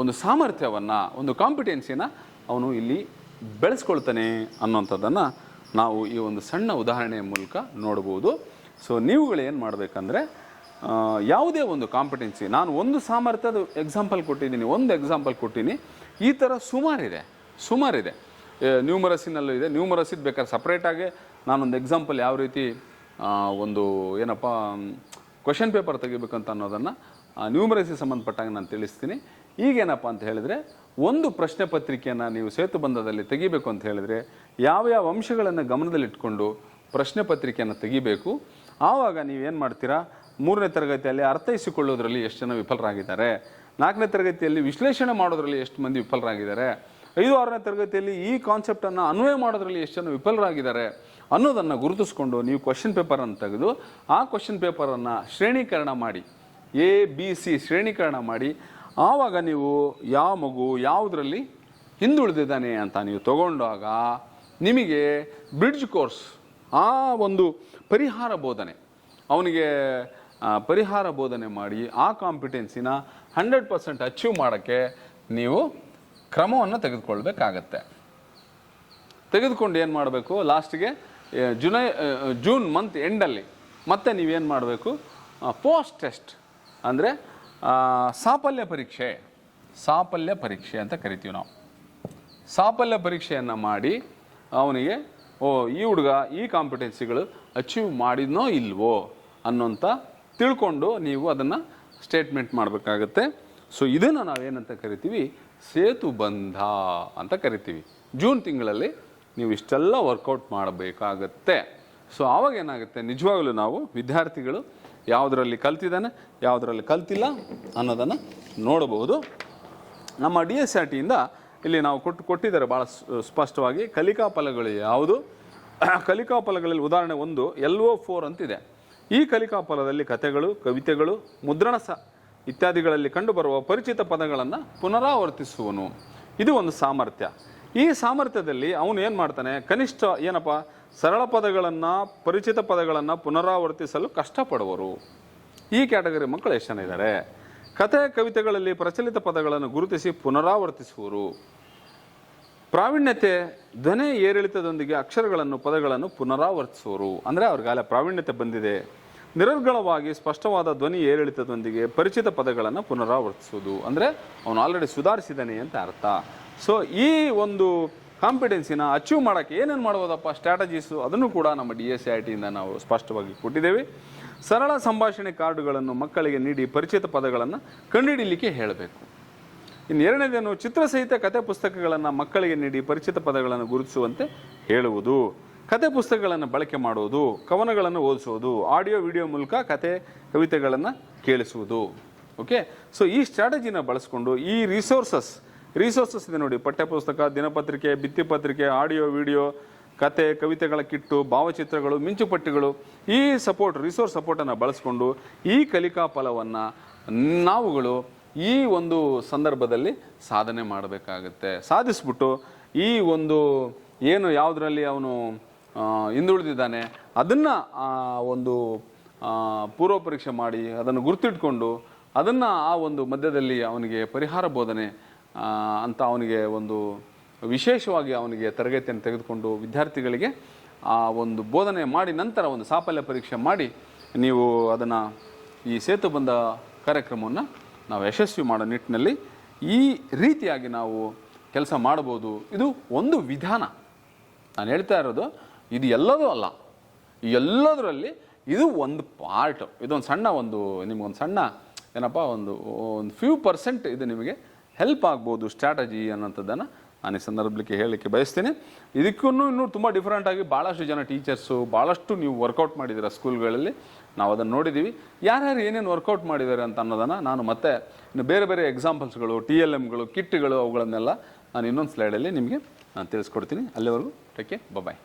ಒಂದು ಸಾಮರ್ಥ್ಯವನ್ನು, ಒಂದು ಕಾಂಪಿಟೆನ್ಸಿನ ಅವನು ಇಲ್ಲಿ ಬೆಳೆಸ್ಕೊಳ್ತಾನೆ ಅನ್ನೋಂಥದ್ದನ್ನು ನಾವು ಈ ಒಂದು ಸಣ್ಣ ಉದಾಹರಣೆಯ ಮೂಲಕ ನೋಡ್ಬೋದು ಸೊ ನೀವುಗಳು ಏನು ಮಾಡಬೇಕಂದ್ರೆ ಯಾವುದೇ ಒಂದು ಕಾಂಪಿಟೆನ್ಸಿ ನಾನು ಒಂದು ಸಾಮರ್ಥ್ಯದ ಎಕ್ಸಾಂಪಲ್ ಕೊಟ್ಟಿದ್ದೀನಿ, ಒಂದು ಎಕ್ಸಾಂಪಲ್ ಕೊಟ್ಟಿನಿ, ಈ ಥರ ಸುಮಾರಿದೆ ಸುಮಾರಿದೆ ನ್ಯೂಮರಸಿನಲ್ಲೂ ಇದೆ. ನ್ಯೂಮರಸಿದ್ ಬೇಕಾದ್ರೆ ಸಪ್ರೇಟಾಗಿ ನಾನೊಂದು ಎಕ್ಸಾಂಪಲ್ ಯಾವ ರೀತಿ ಒಂದು ಏನಪ್ಪ ಕ್ವಶನ್ ಪೇಪರ್ ತೆಗಿಬೇಕಂತ ಅನ್ನೋದನ್ನು ನ್ಯೂಮರಸಿ ಸಂಬಂಧಪಟ್ಟಾಗ ನಾನು ತಿಳಿಸ್ತೀನಿ. ಈಗೇನಪ್ಪ ಅಂತ ಹೇಳಿದರೆ, ಒಂದು ಪ್ರಶ್ನೆ ಪತ್ರಿಕೆಯನ್ನು ನೀವು ಸೇತುಬಂಧದಲ್ಲಿ ತೆಗಿಬೇಕು ಅಂತ ಹೇಳಿದರೆ, ಯಾವ ಯಾವ ಅಂಶಗಳನ್ನು ಗಮನದಲ್ಲಿಟ್ಕೊಂಡು ಪ್ರಶ್ನೆ ಪತ್ರಿಕೆಯನ್ನು ತೆಗಿಬೇಕು, ಆವಾಗ ನೀವೇನು ಮಾಡ್ತೀರಾ? ಮೂರನೇ ತರಗತಿಯಲ್ಲಿ ಅರ್ಥೈಸಿಕೊಳ್ಳೋದ್ರಲ್ಲಿ ಎಷ್ಟು ಜನ ವಿಫಲರಾಗಿದ್ದಾರೆ? ನಾಲ್ಕನೇ ತರಗತಿಯಲ್ಲಿ ವಿಶ್ಲೇಷಣೆ ಮಾಡೋದ್ರಲ್ಲಿ ಎಷ್ಟು ಮಂದಿ ವಿಫಲರಾಗಿದ್ದಾರೆ? ಐದು, ಆರನೇ ತರಗತಿಯಲ್ಲಿ ಈ ಕಾನ್ಸೆಪ್ಟನ್ನು ಅನ್ವಯ ಮಾಡೋದ್ರಲ್ಲಿ ಎಷ್ಟು ಜನ ವಿಫಲರಾಗಿದ್ದಾರೆ ಅನ್ನೋದನ್ನು ಗುರುತಿಸ್ಕೊಂಡು ನೀವು ಕ್ವಶನ್ ಪೇಪರನ್ನು ತೆಗೆದು, ಆ ಕ್ವಶನ್ ಪೇಪರನ್ನು ಶ್ರೇಣೀಕರಣ ಮಾಡಿ. ಎ, ಬಿ, ಸಿ ಶ್ರೇಣೀಕರಣ ಮಾಡಿ, ಆವಾಗ ನೀವು ಯಾವ ಮಗು ಯಾವುದರಲ್ಲಿ ಹಿಂದುಳಿದಿದ್ದಾನೆ ಅಂತ ನೀವು ತಗೊಂಡಾಗ ನಿಮಗೆ ಬ್ರಿಡ್ಜ್ ಕೋರ್ಸ್, ಆ ಒಂದು ಪರಿಹಾರ ಬೋಧನೆ, ಅವನಿಗೆ ಪರಿಹಾರ ಬೋಧನೆ ಮಾಡಿ, ಆ ಕಾಂಪಿಟೆನ್ಸಿನ ಹಂಡ್ರೆಡ್ ಪರ್ಸೆಂಟ್ ಅಚೀವ್ ಮಾಡೋಕ್ಕೆ ನೀವು ಕ್ರಮವನ್ನು ತೆಗೆದುಕೊಳ್ಬೇಕಾಗತ್ತೆ. ತೆಗೆದುಕೊಂಡು ಏನು ಮಾಡಬೇಕು? ಲಾಸ್ಟಿಗೆ ಜುಲೈ ಜೂನ್ ಮಂತ್ ಎಂಡಲ್ಲಿ ಮತ್ತೆ ನೀವೇನು ಮಾಡಬೇಕು? Post test. ಅಂದರೆ ಸಾಫಲ್ಯ ಪರೀಕ್ಷೆ. ಸಾಫಲ್ಯ ಪರೀಕ್ಷೆ ಅಂತ ಕರಿತೀವಿ ನಾವು. ಸಾಫಲ್ಯ ಪರೀಕ್ಷೆಯನ್ನು ಮಾಡಿ ಅವನಿಗೆ, ಓ, ಈ ಹುಡುಗ ಈ ಕಾಂಪಿಟೆನ್ಸಿಗಳು ಅಚೀವ್ ಮಾಡಿದ್ನೋ ಇಲ್ವೋ ಅನ್ನೋಂಥ ತಿಳ್ಕೊಂಡು ನೀವು ಅದನ್ನು ಸ್ಟೇಟ್ಮೆಂಟ್ ಮಾಡಬೇಕಾಗತ್ತೆ. ಸೊ ಇದನ್ನು ನಾವೇನಂತ ಕರಿತೀವಿ? ಸೇತು ಬಂಧ ಅಂತ ಕರಿತೀವಿ. ಜೂನ್ ತಿಂಗಳಲ್ಲಿ ನೀವು ಇಷ್ಟೆಲ್ಲ ವರ್ಕೌಟ್ ಮಾಡಬೇಕಾಗತ್ತೆ. ಸೊ ಆವಾಗ ಏನಾಗುತ್ತೆ? ನಿಜವಾಗಲೂ ನಾವು ವಿದ್ಯಾರ್ಥಿಗಳು ಯಾವುದರಲ್ಲಿ ಕಲ್ತಿದ್ದಾನೆ, ಯಾವುದರಲ್ಲಿ ಕಲ್ತಿಲ್ಲ ಅನ್ನೋದನ್ನು ನೋಡಬಹುದು. ನಮ್ಮ ಡಿ ಎಸ್ ಆರ್ ಟಿಯಿಂದ ಇಲ್ಲಿ ನಾವು ಕೊಟ್ಟು ಕೊಟ್ಟಿದ್ದಾರೆ ಭಾಳ ಸ್ಪಷ್ಟವಾಗಿ. ಕಲಿಕಾ ಫಲಗಳು ಯಾವುದು? ಕಲಿಕಾ ಫಲಗಳಲ್ಲಿ ಉದಾಹರಣೆ ಒಂದು ಎಲ್ ಒ ಫೋರ್ ಅಂತಿದೆ. ಈ ಕಲಿಕಾ ಫಲದಲ್ಲಿ ಕಥೆಗಳು, ಕವಿತೆಗಳು ಮುದ್ರಣ ಸ ಇತ್ಯಾದಿಗಳಲ್ಲಿ ಕಂಡುಬರುವ ಪರಿಚಿತ ಪದಗಳನ್ನು ಪುನರಾವರ್ತಿಸುವನು. ಇದು ಒಂದು ಸಾಮರ್ಥ್ಯ. ಈ ಸಾಮರ್ಥ್ಯದಲ್ಲಿ ಅವನು ಏನು ಮಾಡ್ತಾನೆ? ಕನಿಷ್ಠ ಏನಪ್ಪ? ಸರಳ ಪದಗಳನ್ನು, ಪರಿಚಿತ ಪದಗಳನ್ನು ಪುನರಾವರ್ತಿಸಲು ಕಷ್ಟಪಡುವರು. ಈ ಕ್ಯಾಟಗರಿ ಮಕ್ಕಳು ಎಷ್ಟು ಜನ ಇದ್ದಾರೆ ಕಥೆ, ಕವಿತೆಗಳಲ್ಲಿ ಪ್ರಚಲಿತ ಪದಗಳನ್ನು ಗುರುತಿಸಿ ಪುನರಾವರ್ತಿಸುವರು. ಪ್ರಾವೀಣ್ಯತೆ, ಧ್ವನಿ ಏರಿಳಿತದೊಂದಿಗೆ ಅಕ್ಷರಗಳನ್ನು, ಪದಗಳನ್ನು ಪುನರಾವರ್ತಿಸುವರು. ಅಂದರೆ ಅವ್ರಿಗಾಲ ಪ್ರಾವೀಣ್ಯತೆ ಬಂದಿದೆ. ನಿರರ್ಗಳವಾಗಿ ಸ್ಪಷ್ಟವಾದ ಧ್ವನಿ ಏರಿಳಿತದೊಂದಿಗೆ ಪರಿಚಿತ ಪದಗಳನ್ನು ಪುನರಾವರ್ತಿಸುವುದು. ಅಂದರೆ ಅವನು ಆಲ್ರೆಡಿ ಸುಧಾರಿಸಿದ್ದಾನೆ ಅಂತ ಅರ್ಥ. ಸೊ ಈ ಒಂದು ಕಾಂಪಿಟೆನ್ಸಿನ ಅಚೀವ್ ಮಾಡೋಕ್ಕೆ ಏನೇನು ಮಾಡ್ಬೋದಪ್ಪ ಸ್ಟ್ರಾಟಜೀಸು ಅದನ್ನು ಕೂಡ ನಮ್ಮ ಡಿ ಎಸ್ ಐ ಟಿಯಿಂದ ನಾವು ಸ್ಪಷ್ಟವಾಗಿ ಕೊಟ್ಟಿದ್ದೇವೆ. ಸರಳ ಸಂಭಾಷಣೆ ಕಾರ್ಡುಗಳನ್ನು ಮಕ್ಕಳಿಗೆ ನೀಡಿ ಪರಿಚಿತ ಪದಗಳನ್ನು ಕಂಡುಹಿಡಿಯಲಿಕ್ಕೆ ಹೇಳಬೇಕು. ಇನ್ನು ಎರಡನೇದೇನು, ಚಿತ್ರಸಹಿತ ಕತೆ ಪುಸ್ತಕಗಳನ್ನು ಮಕ್ಕಳಿಗೆ ನೀಡಿ ಪರಿಚಿತ ಪದಗಳನ್ನು ಗುರುತಿಸುವಂತೆ ಹೇಳುವುದು. ಕತೆ ಪುಸ್ತಕಗಳನ್ನು ಬಳಕೆ ಮಾಡುವುದು, ಕವನಗಳನ್ನು ಓದಿಸುವುದು, ಆಡಿಯೋ, ವಿಡಿಯೋ ಮೂಲಕ ಕತೆ ಕವಿತೆಗಳನ್ನು ಕೇಳಿಸುವುದು. ಓಕೆ ಸೊ ಈ ಸ್ಟ್ರಾಟಜಿನ ಬಳಸ್ಕೊಂಡು ಈ ರಿಸೋರ್ಸಸ್ ರಿಸೋರ್ಸಸ್ ಇದೆ ನೋಡಿ. ಪಠ್ಯಪುಸ್ತಕ, ದಿನಪತ್ರಿಕೆ, ಭಿತ್ತಿಪತ್ರಿಕೆ ಆಡಿಯೋ ವಿಡಿಯೋ ಕತೆ, ಕವಿತೆಗಳ ಕಿಟ್ಟು, ಭಾವಚಿತ್ರಗಳು ಮಿಂಚುಪಟ್ಟಿಗಳು ಈ ಸಪೋರ್ಟ್ ರಿಸೋರ್ಸ್ ಸಪೋರ್ಟನ್ನು ಬಳಸ್ಕೊಂಡು ಈ ಕಲಿಕಾ ಫಲವನ್ನು ನಾವುಗಳು ಈ ಒಂದು ಸಂದರ್ಭದಲ್ಲಿ ಸಾಧನೆ ಮಾಡಬೇಕಾಗುತ್ತೆ. ಸಾಧಿಸ್ಬಿಟ್ಟು ಈ ಒಂದು ಏನು ಯಾವುದರಲ್ಲಿ ಅವನು ಹಿಂದುಳಿದಿದ್ದಾನೆ, ಅದನ್ನು ಒಂದು ಪೂರ್ವ ಪರೀಕ್ಷೆ ಮಾಡಿ ಅದನ್ನು ಗುರ್ತಿಟ್ಕೊಂಡು ಅದನ್ನು ಆ ಒಂದು ಮಧ್ಯದಲ್ಲಿ ಅವನಿಗೆ ಪರಿಹಾರ ಬೋಧನೆ ಅಂತ ಅವನಿಗೆ ಒಂದು ವಿಶೇಷವಾಗಿ ಅವನಿಗೆ ತರಗತಿಯನ್ನು ತೆಗೆದುಕೊಂಡು ವಿದ್ಯಾರ್ಥಿಗಳಿಗೆ ಆ ಒಂದು ಬೋಧನೆ ಮಾಡಿ ನಂತರ ಒಂದು ಸಾಫಲ್ಯ ಪರೀಕ್ಷೆ ಮಾಡಿ ನೀವು ಅದನ್ನು ಈ ಸೇತು ಬಂದ ಕಾರ್ಯಕ್ರಮವನ್ನು ನಾವು ಯಶಸ್ವಿ ಮಾಡೋ ನಿಟ್ಟಿನಲ್ಲಿ ಈ ರೀತಿಯಾಗಿ ನಾವು ಕೆಲಸ ಮಾಡ್ಬೋದು ಇದು ಒಂದು ವಿಧಾನ. ನಾನು ಹೇಳ್ತಾ ಇರೋದು, ಇದು ಎಲ್ಲದೂ ಅಲ್ಲ. ಎಲ್ಲದರಲ್ಲಿ ಇದು ಒಂದು ಪಾರ್ಟ್ ಇದೊಂದು ಸಣ್ಣ ಒಂದು, ನಿಮಗೊಂದು ಸಣ್ಣ ಏನಪ್ಪ, ಒಂದು ಒಂದು ಫ್ಯೂ ಪರ್ಸೆಂಟ್ ಇದು ನಿಮಗೆ ಹೆಲ್ಪ್ ಆಗ್ಬೋದು ಸ್ಟ್ರಾಟಜಿ ಅನ್ನೋಂಥದ್ದನ್ನು ನಾನು ಈ ಸಂದರ್ಭಕ್ಕೆ ಹೇಳಲಿಕ್ಕೆ ಬಯಸ್ತೀನಿ. ಇದಕ್ಕೂ ಇನ್ನೂ ತುಂಬ ಡಿಫ್ರೆಂಟಾಗಿ ಭಾಳಷ್ಟು ಜನ ಟೀಚರ್ಸು ಭಾಳಷ್ಟು ನೀವು ವರ್ಕೌಟ್ ಮಾಡಿದ್ದೀರ ಸ್ಕೂಲ್ಗಳಲ್ಲಿ ನಾವು ಅದನ್ನು ನೋಡಿದ್ದೀವಿ ಯಾರ್ಯಾರು ಏನೇನು ವರ್ಕೌಟ್ ಮಾಡಿದ್ದಾರೆ ಅಂತ ಅನ್ನೋದನ್ನು ನಾನು ಮತ್ತೆ ಇನ್ನು ಬೇರೆ ಬೇರೆ ಎಕ್ಸಾಂಪಲ್ಸ್ಗಳು ಟಿ ಎಲ್ ಎಮ್ಗಳು ಕಿಟ್ಗಳು ಅವುಗಳನ್ನೆಲ್ಲ ನಾನು ಇನ್ನೊಂದು ಸ್ಲೈಡಲ್ಲಿ ನಿಮಗೆ ನಾನು ತಿಳಿಸ್ಕೊಡ್ತೀನಿ. ಅಲ್ಲಿವರೆಗೂ ಟೇಕೆ ಬಾಯ್